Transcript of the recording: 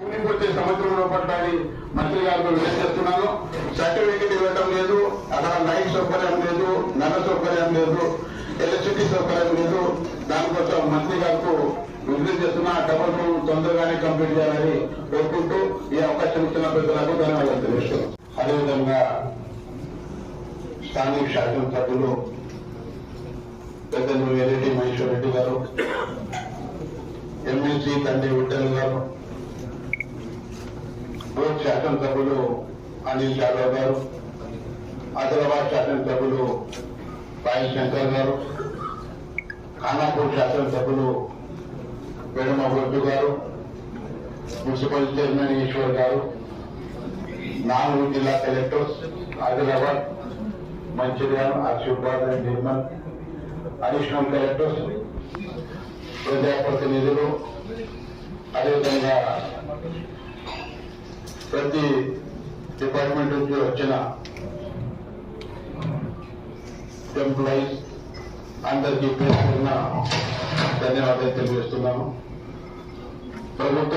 వచ్చే సంవత్సరంలో పట్టాలి మంత్రి గారితో చేస్తున్నాను సర్టిఫికెట్ ఇవ్వటం లేదు అక్కడ లైట్ సౌకర్యం లేదు నల్ల సౌకర్యం లేదు ఎలక్ట్రిసిటీ సౌకర్యం లేదు. దానికోసం మంత్రి గారికి విజ్ఞప్తి చేస్తున్నా. డబల్ రూమ్ తొందరగానే కంప్లీట్ చేయాలని కోరుకుంటూ ఈ అవకాశం ఇచ్చిన ప్రజలకు ధన్యవాదాలు తెలుస్తున్నాను అదేవిధంగా స్థానిక శాసనసభ్యులు పెద్దలు ఎల్రెడ్డి మహేశ్వర్ రెడ్డి గారు ఎమ్మెల్సీ తండ్రి విఠల్ గారు బోర్డు శాసనసభ్యులు అనిల్ యాదవ్ గారు ఆదిలాబాద్ శాసనసభ్యులు సాయి శంకర్ గారు ఖానాపూర్ శాసనసభ్యులు వేణుమ బొడ్డు గారు మున్సిపల్ చైర్మన్ ఈశ్వర్ గారు నాలుగు జిల్లా collectors Adilabad Mancherial Asifabad and Nirmal additional collectors ప్రజాప్రతినిధులు అదేవిధంగా ప్రతి డిపార్ట్మెంట్ నుంచి వచ్చిన ఎంప్లాయీస్ అందరికీ పేరు ధన్యవాదాలు తెలియజేస్తున్నాను. ప్రభుత్వం